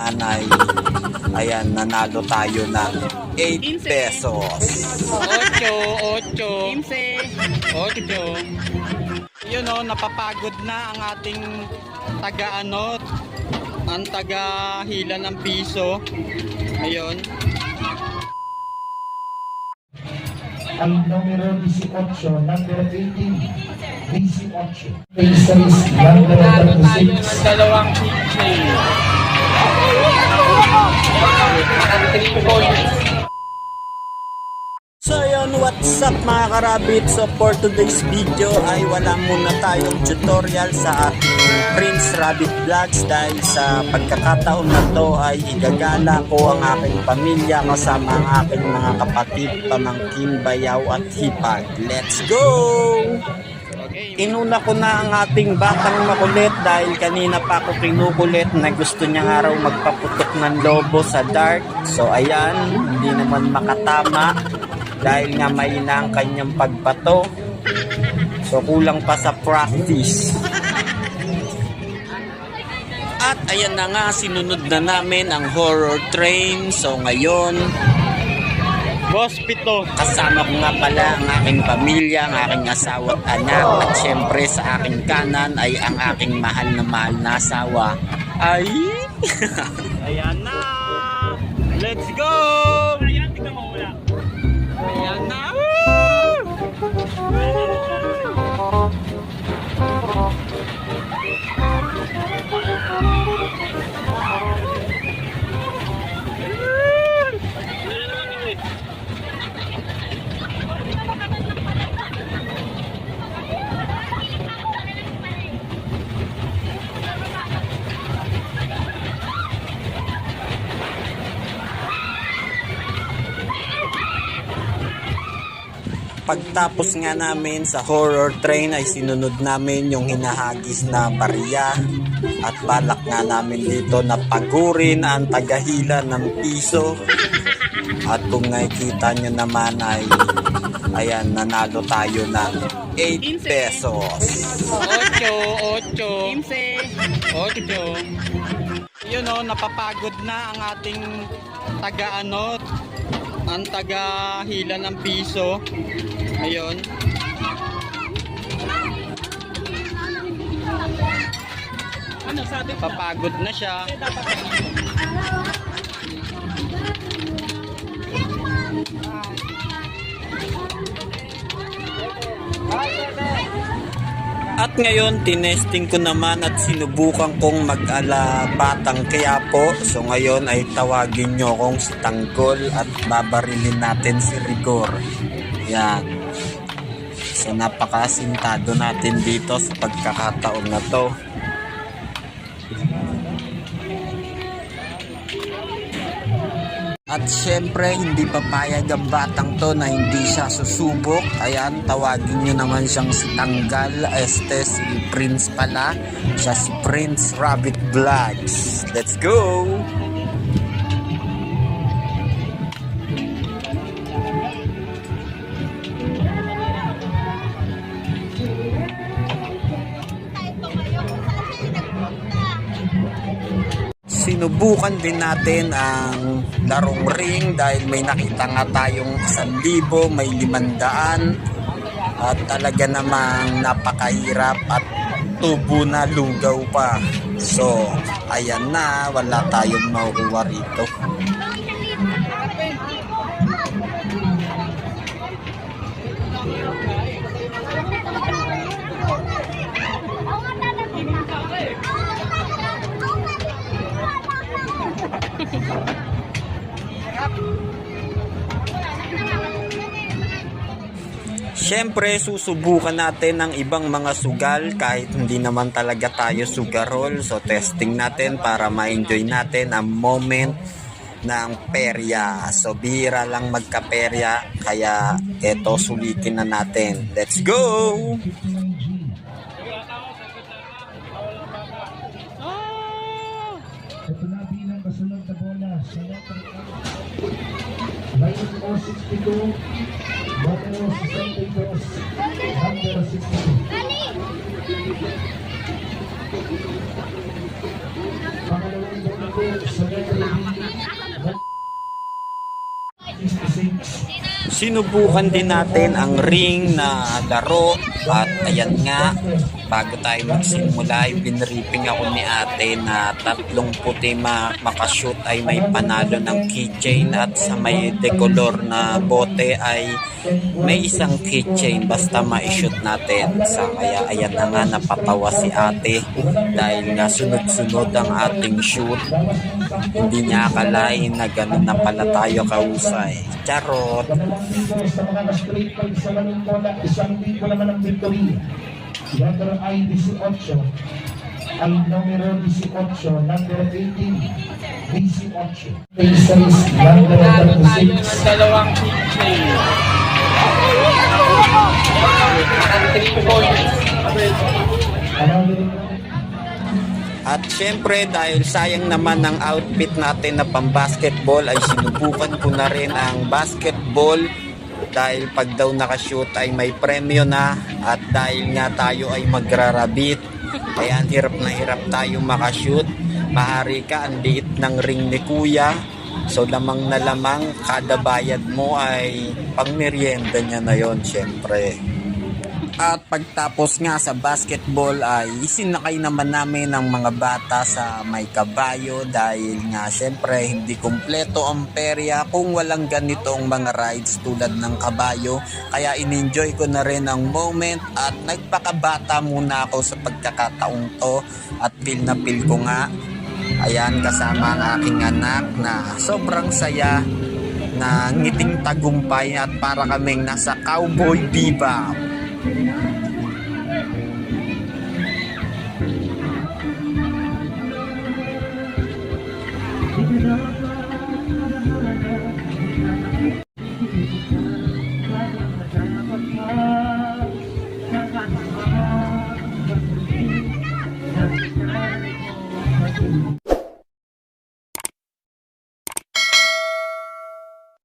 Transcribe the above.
Anay, ayan, nanalo tayo ng 8 pesos. Ocho, ocho. Kimse. Ocho. Yun o, napapagod na ang ating taga ano, ang taga hila ng piso. Ayun. ay numero 18, number 18, 18. Pastries, number 36. dalawang So yun, what's up mga karabit? So for today's video ay wala muna tayong tutorial sa ating Prince Rabbit Vlogs dahil sa pagkakataon na to ay igagala ko ang aking pamilya kasama ang aking mga kapatid, pamangkin, bayaw at hipag. Let's go! Inuna ko na ang ating batang makulit dahil kanina pa ako kinukulit na gusto niya nga raw magpaputok ng lobo sa dark. So ayan, hindi naman makatama dahil nga may na ang kanyang pagbato. So kulang pa sa practice. At ayan na nga, sinunod na namin ang horror train. So ngayon, Boss Pito. Kasama ko nga pala ang aking pamilya, ang aking asawa at anak. At syempre sa aking kanan ay ang aking mahal na mahal na asawa. Ay! Ayan na. Let's go. Ayan, tingnan mo wala. Ayan na. Pagtapos nga namin sa horror train ay sinunod namin yung hinahagis na barya at balak nga namin dito na pagurin ang tagahila ng piso at kung nakikita nyo naman ay ayan nanalo tayo ng 8 pesos Ocho, ocho. Kimse. Ocho. Yun o, napapagod na ang ating taga ano, ang taga hila ng piso. Ayun. Ano sabi? Papagod na siya. At ngayon, tinesting ko naman at sinubukan kong mag-ala batang kaya po. So ngayon ay tawagin nyo kong si Tanggol at babarilin natin si Rigor. Yan. So napakasintado natin dito sa pagkakataon na to. At syempre, hindi papayag ang batang to na hindi siya susubok. Ayan, tawagin nyo naman siyang si Tanggal. Este, si Prince pala. Siya si Prince Rabbit Vlogs. Let's go! Sinubukan din natin ang larong ring dahil may nakita nga tayong 1,000, may 500 at talaga namang napakahirap at tubo na lugaw pa. So, ayan na, wala tayong makukuha rito. Siyempre, susubukan natin ang ibang mga sugal kahit hindi naman talaga tayo sugarol. So, testing natin para ma-enjoy natin ang moment ng perya. So, bira lang magkaperya. Kaya, eto, sulitin na natin. Let's go! Ito na bilang kasunod na bola. Sa 962, Bato, Santing Cross, number 62. Pangalawang Sinubukan din natin ang ring na laro at ayan nga bago tayo magsimula ay binripping ako ni ate na tatlong puti ma makashoot ay may panalo ng keychain at sa may decolor na bote ay may isang keychain basta ma-shoot natin. Sa kaya ayan na nga napatawa si ate dahil nga sunod-sunod ang ating shoot. Hindi niya akalain na ganun na pala tayo kahusay. Charot! Isang victory. Number ay 18, ay numero 18, number 18, 18. Faces, number Talo tayo 36. ng dalawang keychain. Parang 3 points. Another At syempre dahil sayang naman ang outfit natin na pang basketball ay sinubukan ko na rin ang basketball dahil pag daw nakashoot ay may premyo na at dahil nga tayo ay magrarabit kaya ang hirap na hirap tayo makashoot. Mahari ka ang liit ng ring ni kuya. So lamang na lamang kada bayad mo ay pang merienda niya na yon syempre at pagtapos nga sa basketball ay isinakay naman namin ang mga bata sa may kabayo dahil nga syempre hindi kumpleto ang perya kung walang ganitong mga rides tulad ng kabayo. Kaya in-enjoy ko na rin ang moment at nagpakabata muna ako sa pagkakataong to at feel na feel ko nga. Ayan kasama ang aking anak na sobrang saya na ngiting tagumpay at para kaming nasa cowboy bebop. Yeah.